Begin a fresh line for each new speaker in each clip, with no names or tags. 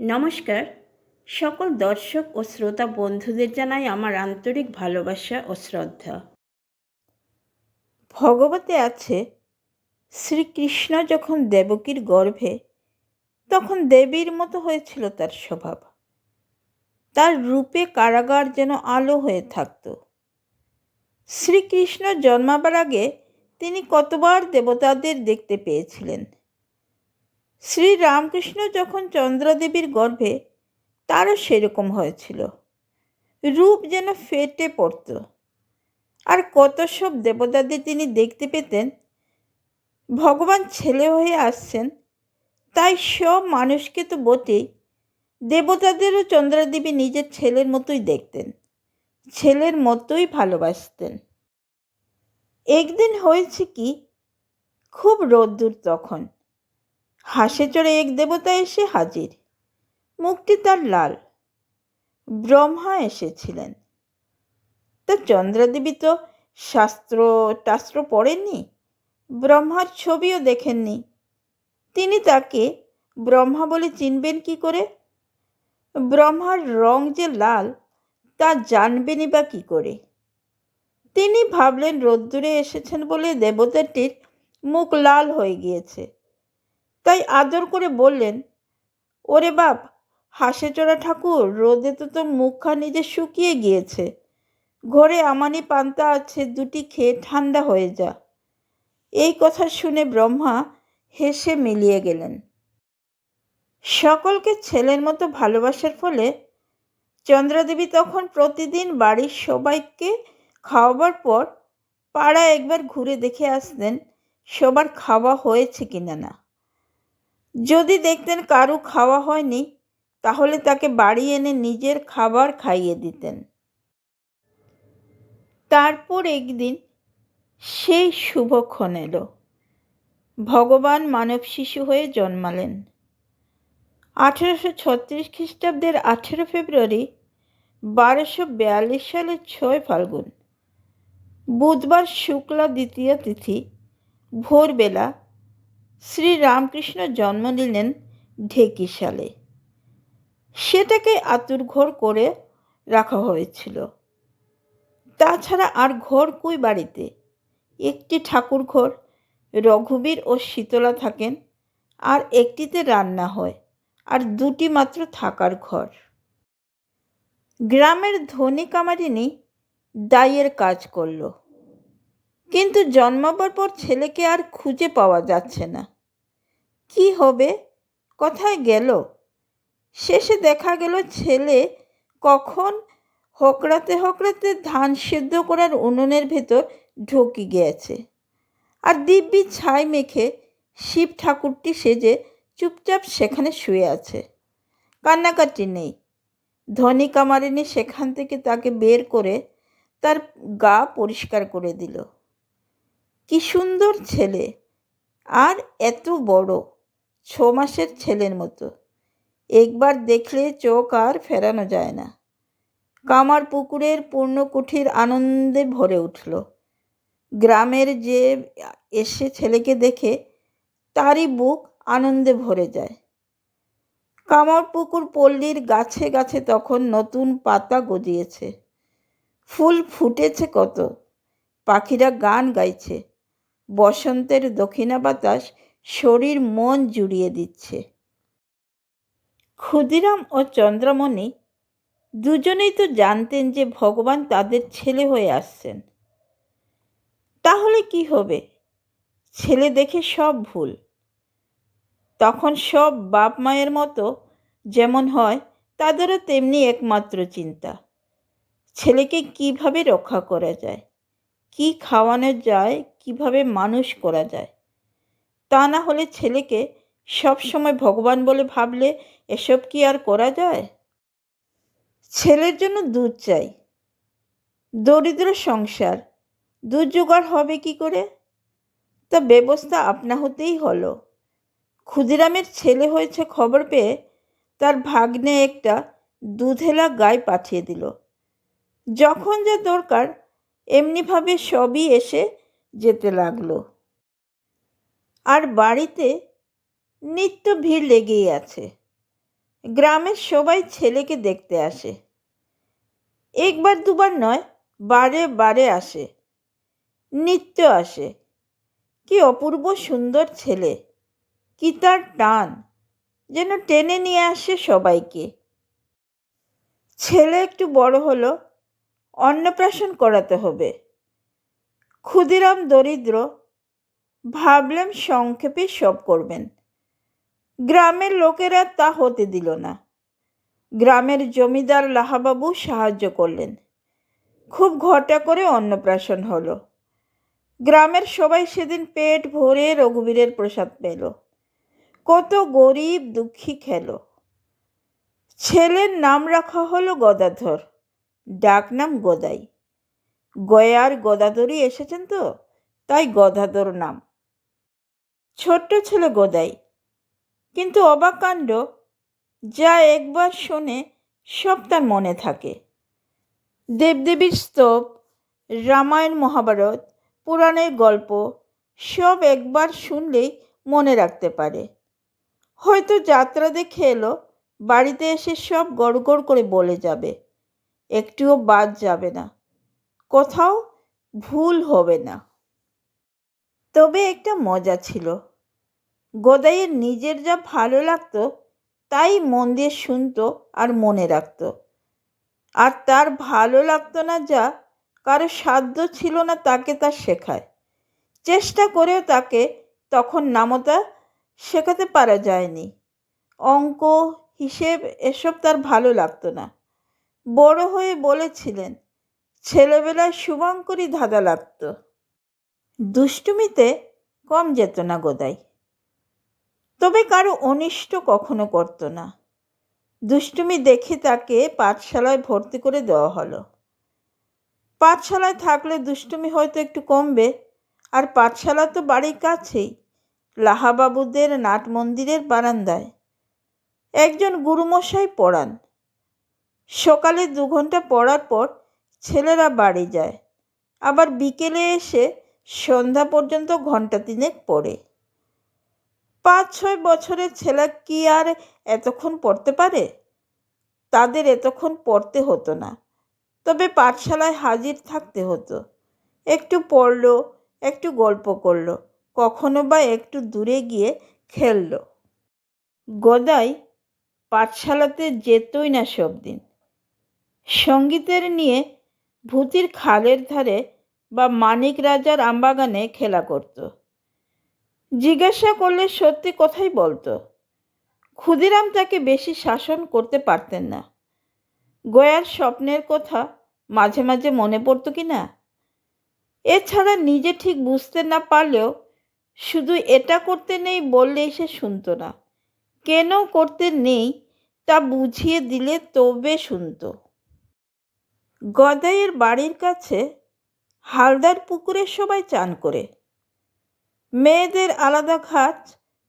নমস্কার। সকল দর্শক ও শ্রোতা বন্ধুদের জানাই আমার আন্তরিক ভালোবাসা ও শ্রদ্ধা। ভগবতে আছে, শ্রীকৃষ্ণ যখন দেবকীর গর্ভে, তখন দেবীর মতো হয়েছিল তার স্বভাব। তার রূপে কারাগার যেন আলো হয়ে থাকত। শ্রীকৃষ্ণ জন্মাবার আগে তিনি কতবার দেবতাদের দেখতে পেয়েছিলেন শ্রী রামকৃষ্ণ যখন চন্দ্রদেবীর গর্ভে, তারও সেরকম হয়েছিল। রূপ যেন ফেটে পড়ত। আর কত সব দেবতাদের তিনি দেখতে পেতেন। ভগবান ছেলে হয়ে আসছেন, তাই সব মানুষকে তো বটেই। দেবতাদেরও চন্দ্রাদেবী নিজের ছেলের মতোই দেখতেন, ছেলের মতোই ভালোবাসতেন। একদিন হয়েছে কি, খুব রোদ্দুর তখন। হাসে চড়ে এক দেবতা এসে হাজির। মুখটি তার লাল। ব্রহ্মা এসেছিলেন। তা চন্দ্রাদেবী তো শাস্ত্র টাস্ত্র পড়েননি? ব্রহ্মার ছবিও দেখেননি। তিনি তাকে ব্রহ্মা বলে চিনবেন কি করে? ব্রহ্মার রং যে লাল, তা জানবেনই বা কী করে? তিনি ভাবলেন রোদ্দুরে এসেছেন বলে দেবতাটির মুখ লাল হয়ে গিয়েছে। তাই আদর করে বললেন, ওরে বাপ হাসে চড়া ঠাকুর, রোদে তো তোর মুখখানি যে শুকিয়ে গিয়েছে। ঘরে আমানি পান্তা আছে, দুটি খেয়ে ঠান্ডা হয়ে যা এই কথা শুনে ব্রহ্মা হেসে মিলিয়ে গেলেন। সকলকে ছেলের মতো ভালোবাসার ফলে চন্দ্রাদেবী তখন প্রতিদিন বাড়ির সবাইকে খাওয়াবার পর পাড়া একবার ঘুরে দেখে আসতেন সবার খাওয়া হয়েছে কিনা না। যদি দেখতেন কারু খাওয়া হয়নি, তাহলে তাকে বাড়ি এনে নিজের খাবার খাইয়ে দিতেন। তারপর একদিন সেই শুভক্ষণ এলো। ভগবান মানব শিশু হয়ে জন্মালেন। আঠেরোশো ছত্রিশ খ্রিস্টাব্দের আঠেরো ফেব্রুয়ারি বারোশো বিয়াল্লিশ সালের ছয় ফাল্গুন, বুধবার শুক্লা দ্বিতীয় তিথি, ভোরবেলা শ্রী রামকৃষ্ণ জন্ম নিলেন ঢেকি সালে সেটাকে আতুর ঘর করে রাখা হয়েছিল। তাছাড়া আর ঘর কুই বাড়িতে? একটি ঠাকুর ঘর, রঘুবীর ও শীতলা থাকেন, আর একটিতে রান্না হয়, আর দুটি মাত্র থাকার ঘর। গ্রামের ধনী কামারিনী দাইয়ের কাজ করল। কিন্তু জন্মাবার পর ছেলেকে আর খুঁজে পাওয়া যাচ্ছে না। কি হবে? কোথায় গেল? শেষে দেখা গেল ছেলে কখন হকড়াতে হকড়াতে ধান সেদ্ধ করার উনুনের ভেতর ঢুকে গিয়েছে। আর দিব্যি ছাই মেখে শিব ঠাকুরটি সেজে চুপচাপ সেখানে শুয়ে আছে। কান্নাকাটি নেই। ধনী কামারিনী সেখান থেকে তাকে বের করে তার গা পরিষ্কার করে দিল। কি সুন্দর ছেলে। আর এত বড়, ছ মাসের ছেলের মতো। একবার দেখলে চোখ আর ফেরানো যায় না। কামার পুকুরের পূর্ণকুঠির আনন্দে ভরে উঠল। গ্রামের যে এসে ছেলেকে দেখে তারই বুক আনন্দে ভরে যায়। কামার পুকুর পল্লীর গাছে গাছে তখন নতুন পাতা গজিয়েছে। ফুল ফুটেছে কত। পাখিরা গান গাইছে। বসন্তের দক্ষিণা বাতাস শরীর মন জুড়িয়ে দিচ্ছে। ক্ষুদিরাম ও চন্দ্রমণি দুজনেই তো জানতেন যে ভগবান তাদের ছেলে হয়ে আসছেন। তাহলে কি হবে? ছেলে দেখে সব ভুল। তখন সব বাপ মায়ের মতো যেমন হয়, তাদেরও তেমনি একমাত্র চিন্তা। ছেলেকে কীভাবে রক্ষা করা যায়? কি খাওয়ানো যায়, কীভাবে মানুষ করা যায়। তা না হলে ছেলেকে সব সময় ভগবান বলে ভাবলে এসব কি আর করা যায়? ছেলের জন্য দুধ চাই। দরিদ্র সংসার, দুধ জোগাড় হবে কি করে? তা ব্যবস্থা আপনা হতেই হলো। ক্ষুদিরামের ছেলে হয়েছে খবর পেয়ে তার ভাগ্নে একটা দুধেলা গায়ে পাঠিয়ে দিল। যখন যা দরকার এমনিভাবে সবই এসে যেতে লাগল। আর বাড়িতে নিত্য ভিড় লেগেই আছে। গ্রামের সবাই ছেলেকে দেখতে আসে। একবার দুবার নয়, বারে বারে আসে। নিত্য আসে। কি অপূর্ব সুন্দর ছেলে। কি তার টান। যেন টেনে নিয়ে আসে সবাইকে। ছেলে একটু বড় হলো অন্নপ্রাশন করাতে হবে। ক্ষুদিরাম দরিদ্র ভাবলেন সংক্ষেপে সব করবেন। গ্রামের লোকেরা তা হতে দিল না। গ্রামের জমিদার লাহাবাবু সাহায্য করলেন। খুব ঘটা করে অন্নপ্রাশন হলো। গ্রামের সবাই সেদিন পেট ভরে রঘুবীরের প্রসাদ পেল। কত গরিব দুঃখী খেলো। ছেলের নাম রাখা হলো গদাধর। ডাকনাম গদাই। গয়ার গদাধরই এসেছেন তো, তাই গদাধর নাম। ছোট্ট ছেলে গদাই, কিন্তু অবাক কাণ্ড, যা একবার শোনে সব তার মনে থাকে। দেবদেবীর স্তব রামায়ণ মহাভারত, পুরাণের গল্প, সব একবার শুনলেই মনে রাখতে পারে। হয়তো যাত্রা দেখে এলো, বাড়িতে এসে সব গড় করে বলে যাবে। একটুও বাদ যাবে না। কোথাও ভুল হবে না। তবে একটা মজা ছিল। গোদাইয়ের নিজের যা ভালো লাগতো, তাই মন দিয়ে শুনতো আর মনে রাখতো। আর তার ভালো লাগতো না যা, কারও সাধ্য ছিল না তাকে তা শেখায়। চেষ্টা করেও তাকে তখন নামতা শেখাতে পারা যায়নি। অঙ্ক, হিসেব, এসব তার ভালো লাগতো না। বড় হয়ে বলেছিলেন, ছেলেবেলায় শুভঙ্করই ধাঁধা লাগতো দুষ্টুমিতে কম যেত না গোদাই তবে কারও অনিষ্ট কখনো করতো না। দুষ্টুমি দেখে তাকে পাঠশালায় ভর্তি করে দেওয়া হলো। পাঠশালায় থাকলে দুষ্টুমি হয়তো একটু কমবে। আর পাঠশালা তো বাড়ির কাছেই, লাহাবাবুদের নাট মন্দিরের বারান্দায়। একজন গুরুমশাই পড়ান সকালে দু ঘণ্টা পড়ার পর ছেলেরা বাড়ি যায়। আবার বিকেলে এসে সন্ধ্যা পর্যন্ত ঘণ্টা তিনেক পড়ে। পাঁচ ছয় বছরের ছেলে কি আর এতক্ষণ পড়তে পারে? তাদের এতক্ষণ পড়তে হতো না। তবে পাঠশালায় হাজির থাকতে হতো। একটু পড়ল, একটু গল্প করল, কখনো বা একটু দূরে গিয়ে খেললো। গদাই পাঠশালাতে যেতই না সব দিন। সঙ্গীতের নিয়ে ভূতির খালের ধারে বা মানিক রাজার আমবাগানে খেলা করত। জিজ্ঞাসা করলে সত্যি কথাই বলতো, ক্ষুদিরাম তাকে বেশি শাসন করতে পারতেন না। গয়ার স্বপ্নের কথা মাঝে মাঝে মনে পড়তো কি না? এছাড়া নিজে ঠিক বুঝতে না পারলেও শুধু এটা করতে নেই বললেই সে শুনতো না। কেন করতে নেই তা বুঝিয়ে দিলে তবে শুনত। গদাইয়ের বাড়ির কাছে হালদার পুকুরে সবাই চান করে। মেয়েদের আলাদা ঘাট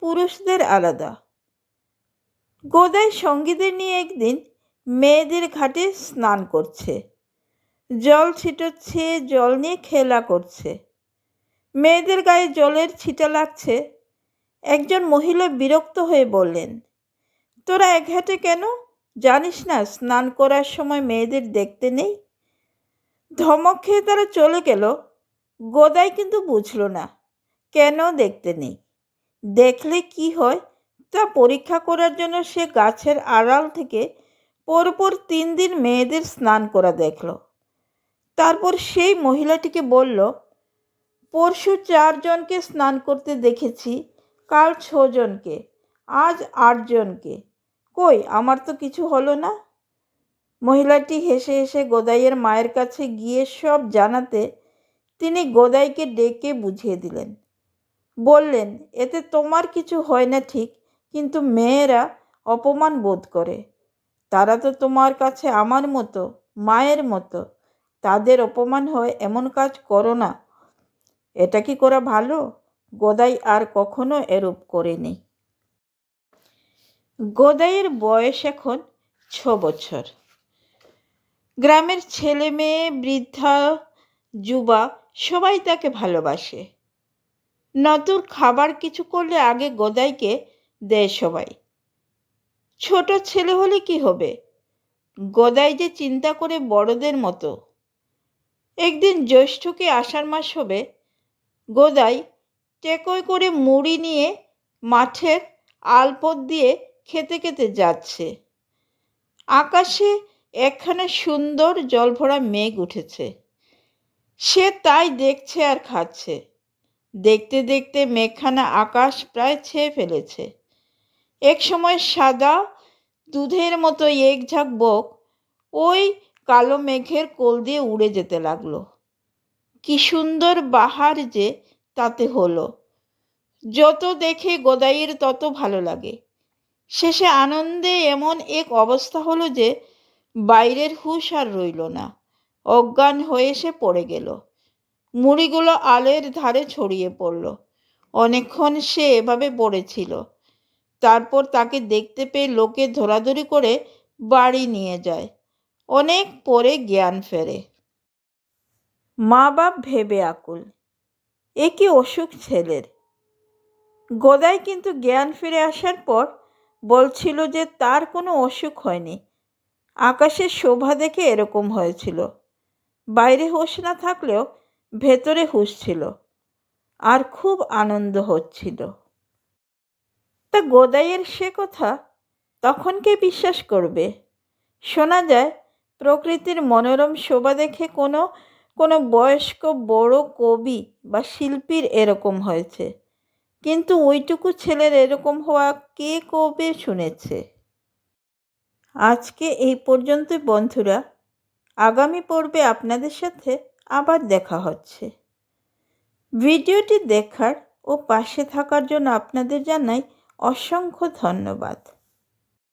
পুরুষদের আলাদা। গোদাই সঙ্গীদের নিয়ে একদিন মেয়েদের ঘাটে স্নান করছে। জল ছিটোচ্ছে, জল নিয়ে খেলা করছে। মেয়েদের গায়ে জলের ছিটা লাগছে। একজন মহিলা বিরক্ত হয়ে বললেন, তোরা একঘাটে কেন? জানিস না, স্নান করার সময় মেয়েদের দেখতে নেই? ধমক খেয়ে তারা চলে গেল। গোদাই কিন্তু বুঝল না, কেন দেখতে নেই? দেখলে কি হয়? তা পরীক্ষা করার জন্য সে গাছের আড়াল থেকে পরপর তিন দিন মেয়েদের স্নান করা দেখল। তারপর সেই মহিলাটিকে বলল, পরশু চারজনকে স্নান করতে দেখেছি, কাল ছজনকে, আজ আটজনকে। কই, আমার তো কিছু হলো না। মহিলাটি হেসে হেসে গোদাইয়ের মায়ের কাছে গিয়ে সব জানাতে তিনি গোদাইকে ডেকে বুঝিয়ে দিলেন। বললেন, এতে তোমার কিছু হয় না ঠিক, কিন্তু মেয়েরা অপমান বোধ করে। তারা তো তোমার কাছে আমার মতো, মায়ের মতো। তাদের অপমান হয় এমন কাজ করো না। এটা কি করা ভালো? গোদাই আর কখনো এরূপ করেনি। গোদাইয়ের বয়স এখন ছ বছর। গ্রামের ছেলে মেয়ে, বৃদ্ধা যুবা সবাই তাকে ভালোবাসে। নতুন খাবার কিছু করলে আগে গোদাইকে দেয় সবাই। ছোট ছেলে হলে কি হবে? গদাই যে চিন্তা করে বড়দের মতো। একদিন জ্যৈষ্ঠকে আষাঢ় মাস হবে। গোদাই টেকই করে মুড়ি নিয়ে মাঠের আলপথ দিয়ে খেতে খেতে যাচ্ছে। আকাশে একখানা সুন্দর জলভরা মেঘ উঠেছে। সে তাই দেখছে আর খাচ্ছে। দেখতে দেখতে মেঘখানা আকাশ প্রায় ছেয়ে ফেলেছে। এক সময় সাদা দুধের মতো এক ঝাঁক বক ওই কালো মেঘের কোল দিয়ে উড়ে যেতে লাগল। কি সুন্দর বাহার যে তাতে হলো। যত দেখে গোদাইয়ের তত ভালো লাগে। শেষে আনন্দে এমন এক অবস্থা হলো যে বাইরের হুঁশ আর রইল না। অজ্ঞান হয়ে সে পড়ে গেল। মুড়িগুলো আলের ধারে ছড়িয়ে পড়ল। অনেকক্ষণ সে এভাবে পড়েছিল তারপর তাকে দেখতে পেয়ে লোকে ধরাধরি করে বাড়ি নিয়ে যায়। অনেক পরে জ্ঞান ফেরে। মা বাপ ভেবে আকুল। এ কি অসুখ ছেলের? গোদাই কিন্তু জ্ঞান ফিরে আসার পর বলছিল যে তার কোনো অসুখ হয়নি। আকাশের শোভা দেখে এরকম হয়েছিল। বাইরে হুঁশ না থাকলেও ভেতরে হুঁশ ছিল। আর খুব আনন্দ হচ্ছিল। তা গোদাইয়ের সে কথা তখন কে বিশ্বাস করবে? শোনা যায়, প্রকৃতির মনোরম শোভা দেখে কোনো কোনো বয়স্ক বড় কবি বা শিল্পীর এরকম হয়েছে। কিন্তু ওইটুকু ছেলের এরকম হওয়া কে কবে শুনেছে? আজকে এই পর্যন্ত বন্ধুরা। আগামী পর্বে আপনাদের সাথে আবার দেখা হচ্ছে। ভিডিওটি দেখার ও পাশে থাকার জন্য আপনাদের জানাই অসংখ্য ধন্যবাদ।